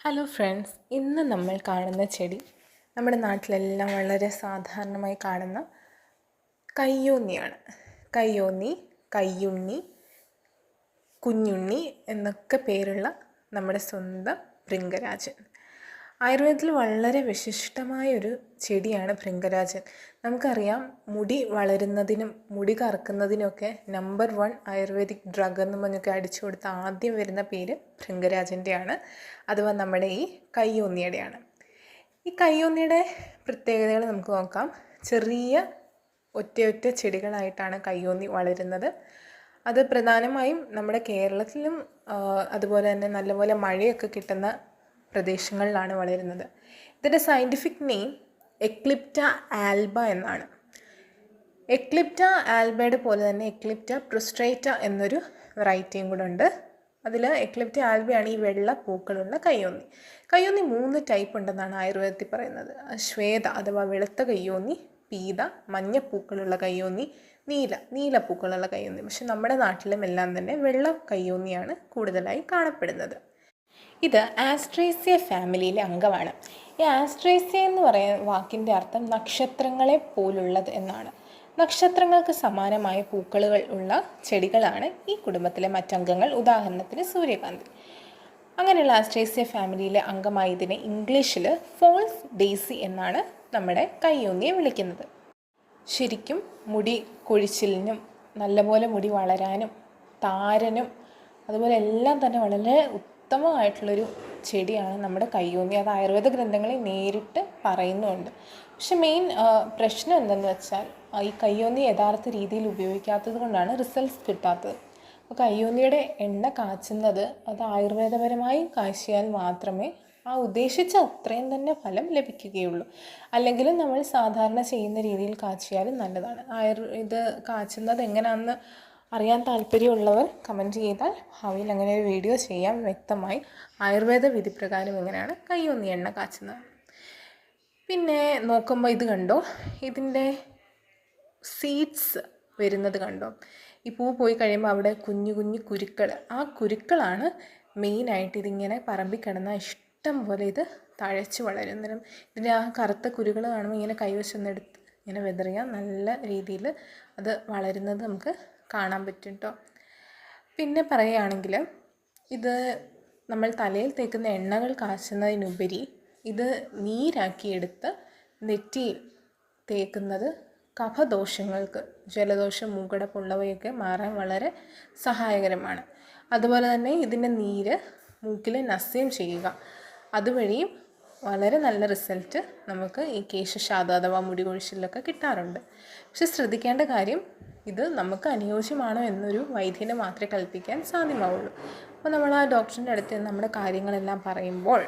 Hello friends ഇന്ന് നമ്മൾ കാണുന്ന ചെടി നമ്മുടെ നാട്ടിലെല്ലാം വളരെ സാധാരണമായി കാണുന്ന കയ്യോന്നിയാണ്. കയ്യോന്നി കയ്യുണ്ണി കുഞ്ഞുണ്ണി എന്നൊക്കെ പേരുള്ള നമ്മുടെ സ്വന്തം ഭൃംഗരാജൻ. ആയുർവേദത്തിൽ വളരെ വിശിഷ്ടമായ ഒരു ചെടിയാണ് ഭൃംഗരാജൻ. നമുക്കറിയാം മുടി വളരുന്നതിനും മുടി കറക്കുന്നതിനൊക്കെ നമ്പർ വൺ ആയുർവേദിക് ഡ്രഗ് എന്ന് പറഞ്ഞൊക്കെ അടിച്ചു കൊടുത്ത ആദ്യം വരുന്ന പേര് ഭൃംഗരാജന്റെയാണ് അഥവാ നമ്മുടെ ഈ കയ്യോന്നിയുടെയാണ്. ഈ കയ്യോന്നിയുടെ പ്രത്യേകതകൾ നമുക്ക് നോക്കാം. ചെറിയ ഒറ്റയൊറ്റ ചെടികളായിട്ടാണ് കയ്യോന്നി വളരുന്നത്. അത് പ്രധാനമായും നമ്മുടെ കേരളത്തിലും അതുപോലെ തന്നെ നല്ലപോലെ മഴയൊക്കെ കിട്ടുന്ന പ്രദേശങ്ങളിലാണ് വളരുന്നത്. ഇതിന്റെ സയന്റിഫിക് നെയിം എക്ലിപ്റ്റ ആൽബ എന്നാണ്. എക്ലിപ്റ്റ ആൽബയുടെ പോലെ തന്നെ എക്ലിപ്റ്റ പ്രൊസ്ട്രേറ്റ എന്നൊരു വെറൈറ്റിയും കൂടെ ഉണ്ട് അതിൽ എക്ലിപ്റ്റ ആൽബയാണ് ഈ വെള്ള പൂക്കളുള്ള കയ്യോന്നി. കയ്യോന്നി മൂന്ന് ടൈപ്പ് ഉണ്ടെന്നാണ് ആയുർവേദത്തിൽ പറയുന്നത്. ശ്വേത അഥവാ വെളുത്ത കയ്യോന്നി പീത മഞ്ഞ പൂക്കളുള്ള കയ്യോന്നി നീല നീല പൂക്കളുള്ള കയ്യോന്നി. പക്ഷെ നമ്മുടെ നാട്ടിലും എല്ലാം തന്നെ വെള്ള കയ്യോന്നിയാണ് കൂടുതലായി കാണപ്പെടുന്നത്. ഇത് ആസ്ട്രേസിയ ഫാമിലിയിലെ അംഗമാണ്. ഈ ആസ്ട്രേസിയ എന്ന് പറയുന്ന വാക്കിന്റെ അർത്ഥം നക്ഷത്രങ്ങളെ പോലുള്ളത് എന്നാണ്. നക്ഷത്രങ്ങൾക്ക് സമാനമായ പൂക്കളുകൾ ഉള്ള ചെടികളാണ് ഈ കുടുംബത്തിലെ മറ്റംഗങ്ങൾ. ഉദാഹരണത്തിന് സൂര്യകാന്തി. അങ്ങനെയുള്ള ആസ്ട്രേസിയ ഫാമിലിയിലെ അംഗമായ ഇതിനെ ഇംഗ്ലീഷിൽ ഫോൾസ് ഡേസി എന്നാണ് നമ്മുടെ കയ്യൂന്നിയെ വിളിക്കുന്നത്. ശരിക്കും മുടി കൊഴിച്ചിലിനും നല്ലപോലെ മുടി വളരാനും താരനും അതുപോലെ എല്ലാം തന്നെ വളരെ ഉത്തമമായിട്ടുള്ളൊരു ചെടിയാണ് നമ്മുടെ കയ്യൂന്നി. അത് ആയുർവേദ ഗ്രന്ഥങ്ങളിൽ നേരിട്ട് പറയുന്നുമുണ്ട് പക്ഷെ മെയിൻ പ്രശ്നം എന്തെന്ന് വെച്ചാൽ ഈ കയ്യോന്നി യഥാർത്ഥ രീതിയിൽ ഉപയോഗിക്കാത്തത് കൊണ്ടാണ് റിസൾട്ട്സ് കിട്ടാത്തത്. അപ്പോൾ കയ്യോന്നിയുടെ എണ്ണ കാച്ചുന്നത് അത് ആയുർവേദപരമായി കാച്ചിയാൽ മാത്രമേ ആ ഉദ്ദേശിച്ച അത്രയും തന്നെ ഫലം ലഭിക്കുകയുള്ളൂ. അല്ലെങ്കിലും നമ്മൾ സാധാരണ ചെയ്യുന്ന രീതിയിൽ കാച്ചിയാലും നല്ലതാണ്. ആയുർ ഇത് കാച്ചുന്നത് എങ്ങനെയാണെന്ന് അറിയാൻ താല്പര്യമുള്ളവർ കമന്റ് ചെയ്താൽ ഭാവിയിൽ അങ്ങനെ ഒരു വീഡിയോ ചെയ്യാം വ്യക്തമായി ആയുർവേദ വിധിപ്രകാരം എങ്ങനെയാണ് കയ്യൊന്നി എണ്ണ കാച്ചുന്നത്. പിന്നെ നോക്കുമ്പോൾ ഇത് കണ്ടോ? ഇതിന്റെ സീഡ്സ് വരുന്നത് കണ്ടോ? ഈ പൂ പോയി കഴിയുമ്പോൾ അവിടെ കുഞ്ഞു കുഞ്ഞു കുരുക്കൾ ആ കുരുക്കളാണ് മെയിനായിട്ട് ഇതിങ്ങനെ പറമ്പിൽ കിടന്ന ഇഷ്ടം പോലെ ഇത് തഴച്ച് വളരുന്നതിനും ഇതിന്റെ ആ കറുത്ത കുരുകൾ കാണുമ്പോൾ ഇങ്ങനെ കൈവശം എടുത്ത് ഇങ്ങനെ വെതറിയാൽ നല്ല രീതിയിൽ അത് വളരുന്നത് നമുക്ക് കാണാൻ പറ്റും കേട്ടോ പിന്നെ പറയുകയാണെങ്കിൽ ഇത് നമ്മൾ തലയിൽ തേക്കുന്ന എണ്ണകൾ കാച്ചുന്നതിനുപരി ഇത് നീരാക്കിയെടുത്ത് നെറ്റിയിൽ തേക്കുന്നത് കഫദോഷങ്ങൾക്ക് ജലദോഷം മൂക്കടപ്പുള്ളവയൊക്കെ മാറാൻ വളരെ സഹായകരമാണ്. അതുപോലെ തന്നെ ഇതിന്റെ നീര് മൂക്കിൽ നസ്യം ചെയ്യുക. അതുവഴിയും വളരെ നല്ല റിസൾട്ട് നമുക്ക് ഈ കേശശാദ അഥവാ മുടി കൊഴിച്ചിലൊക്കെ കിട്ടാറുണ്ട്. പക്ഷെ ശ്രദ്ധിക്കേണ്ട കാര്യം ഇത് നമുക്ക് അനുയോജ്യമാണോ എന്നൊരു വൈദ്യനെ മാത്രമേ കൽപ്പിക്കാൻ സാധ്യമാവുള്ളൂ. അപ്പോൾ നമ്മൾ ആ ഡോക്ടറിന്റെ അടുത്ത് നമ്മുടെ കാര്യങ്ങളെല്ലാം പറയുമ്പോൾ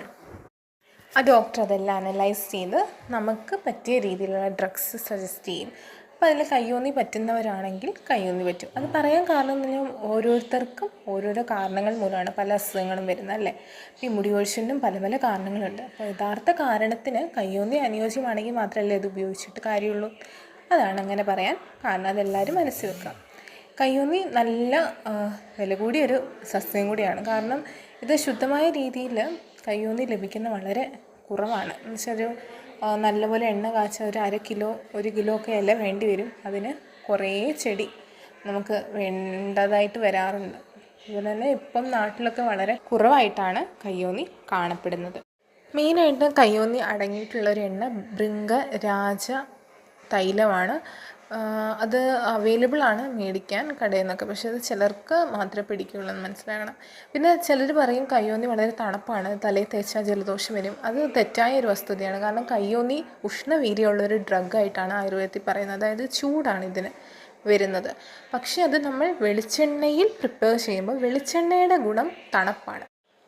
ആ ഡോക്ടർ അതെല്ലാം അനലൈസ് ചെയ്ത് നമുക്ക് പറ്റിയ രീതിയിലുള്ള ഡ്രഗ്സ് സജസ്റ്റ് ചെയ്യും. അപ്പോൾ അതിൽ കയ്യോന്നി പറ്റുന്നവരാണെങ്കിൽ കയ്യോന്നി പറ്റും. അത് പറയാൻ കാരണം എന്ന് പറഞ്ഞാൽ ഓരോരുത്തർക്കും ഓരോരോ കാരണങ്ങൾ മൂലമാണ് പല അസുഖങ്ങളും വരുന്നത് അല്ലേ? ഈ മുടിയൊഴിച്ചിനും പല പല കാരണങ്ങളുണ്ട്. അപ്പോൾ യഥാർത്ഥ കാരണത്തിന് കയ്യോന്നി അനുയോജ്യമാണെങ്കിൽ മാത്രമല്ലേ ഇത് ഉപയോഗിച്ചിട്ട് കാര്യമുള്ളൂ? അതാണ് അങ്ങനെ പറയാൻ കാരണം. അതെല്ലാവരും മനസ്സിൽ വെക്കാം കയ്യോന്നി നല്ല വില കൂടിയൊരു സസ്യം കൂടിയാണ്. കാരണം ഇത് ശുദ്ധമായ രീതിയിൽ കയ്യോന്നി ലഭിക്കുന്ന വളരെ കുറവാണ്. എന്ന് വെച്ചാൽ ഒരു നല്ലപോലെ എണ്ണ കാച്ച ഒരു അര കിലോ ഒരു കിലോ ഒക്കെ ഇല വേണ്ടി വരും. അതിന് കുറേ ചെടി നമുക്ക് വേണ്ടതായിട്ട് വരാറുണ്ട്. അതുപോലെ തന്നെ ഇപ്പം നാട്ടിലൊക്കെ വളരെ കുറവായിട്ടാണ് കയ്യോന്നി കാണപ്പെടുന്നത്. മെയിനായിട്ട് കയ്യോന്നി അടങ്ങിയിട്ടുള്ള ഒരു എണ്ണ ബൃങ്ക രാജ തൈലമാണ്. അത് അവൈലബിൾ ആണ് മേടിക്കാൻ കടയിൽ നിന്നൊക്കെ. പക്ഷേ അത് ചിലർക്ക് മാത്രമേ പിടിക്കുകയുള്ളൂ എന്ന് മനസ്സിലാകണം. പിന്നെ ചിലർ പറയും കയ്യോന്നി വളരെ തണുപ്പാണ് തലയിൽ തേച്ചാൽ ജലദോഷം വരും. അത് തെറ്റായ ഒരു വസ്തുതയാണ്. കാരണം കയ്യോന്നി ഉഷ്ണവീര്യമുള്ള ഒരു ഡ്രഗായിട്ടാണ് ആയുർവേദത്തിൽ പറയുന്നത്. അതായത് ചൂടാണ് ഇതിന് വരുന്നത്. പക്ഷേ അത് നമ്മൾ വെളിച്ചെണ്ണയിൽ പ്രിപ്പയർ ചെയ്യുമ്പോൾ വെളിച്ചെണ്ണയുടെ ഗുണം തണുപ്പാണ്.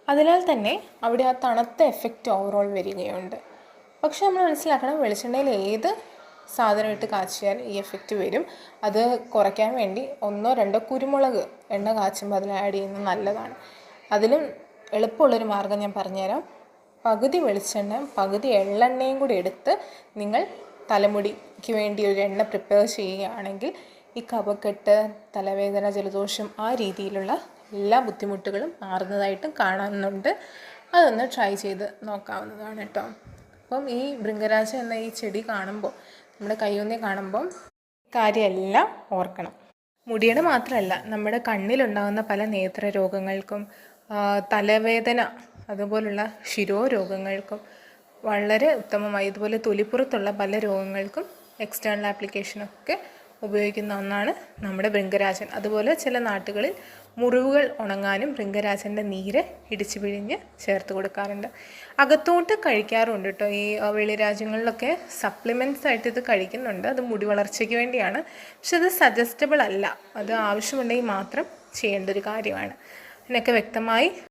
അതിനാൽ തന്നെ അവിടെ ആ തണുത്ത എഫക്റ്റ് ഓവറോൾ വരികയുണ്ട്. പക്ഷേ നമ്മൾ മനസ്സിലാക്കണം വെളിച്ചെണ്ണയിൽ ഏത് സാധനം ഇട്ട് കാച്ചിയാൽ ഈ എഫക്റ്റ് വരും. അത് കുറയ്ക്കാൻ വേണ്ടി ഒന്നോ രണ്ടോ കുരുമുളക് എണ്ണ കാച്ചുമ്പോൾ അതിൽ ആഡ് ചെയ്യുന്നത് നല്ലതാണ്. അതിലും എളുപ്പമുള്ളൊരു മാർഗം ഞാൻ പറഞ്ഞുതരാം. പകുതി വെളിച്ചെണ്ണ പകുതി എള്ളെണ്ണയും കൂടി എടുത്ത് നിങ്ങൾ തലമുടിക്ക് വേണ്ടി ഒരു എണ്ണ പ്രിപ്പയർ ചെയ്യുകയാണെങ്കിൽ ഈ കഫക്കെട്ട് തലവേദന ജലദോഷം ആ രീതിയിലുള്ള എല്ലാ ബുദ്ധിമുട്ടുകളും മാറുന്നതായിട്ടും കാണുന്നുണ്ട് അതൊന്ന് ട്രൈ ചെയ്ത് നോക്കാവുന്നതാണ് കേട്ടോ. അപ്പം ഈ ഭൃംഗരാജ എന്ന ഈ ചെടി കാണുമ്പോൾ നമ്മുടെ കൈയൊന്നി കാണുമ്പം കാര്യമെല്ലാം ഓർക്കണം. മുടിയുടെ മാത്രമല്ല നമ്മുടെ കണ്ണിലുണ്ടാകുന്ന പല നേത്ര രോഗങ്ങൾക്കും തലവേദന അതുപോലുള്ള ശിരോരോഗങ്ങൾക്കും വളരെ ഉത്തമമായി ഇതുപോലെ തൊലിപ്പുറത്തുള്ള പല രോഗങ്ങൾക്കും എക്സ്റ്റേണൽ ആപ്ലിക്കേഷനൊക്കെ ഉപയോഗിക്കുന്ന ഒന്നാണ് നമ്മുടെ ഭൃംഗരാജൻ. അതുപോലെ ചില നാട്ടുകളിൽ മുറിവുകൾ ഉണങ്ങാനും ഭൃംഗരാജന്റെ നീര് ഇടിച്ചു പിഴിഞ്ഞ് ചേർത്ത് കൊടുക്കാറുണ്ട്. അകത്തോട്ട് കഴിക്കാറുണ്ട് കേട്ടോ. ഈ വെളിരാജ്യങ്ങളിലൊക്കെ വെളി രാജ്യങ്ങളിലൊക്കെ സപ്ലിമെന്റ്സ് ആയിട്ട് ഇത് കഴിക്കുന്നുണ്ട്. അത് മുടി വളർച്ചയ്ക്ക് വേണ്ടിയാണ്. പക്ഷെ അത് സജസ്റ്റബിൾ അല്ല. അത് ആവശ്യമുണ്ടെങ്കിൽ മാത്രം ചെയ്യേണ്ട ഒരു കാര്യമാണ്. ഇതിനൊക്കെ വ്യക്തമായി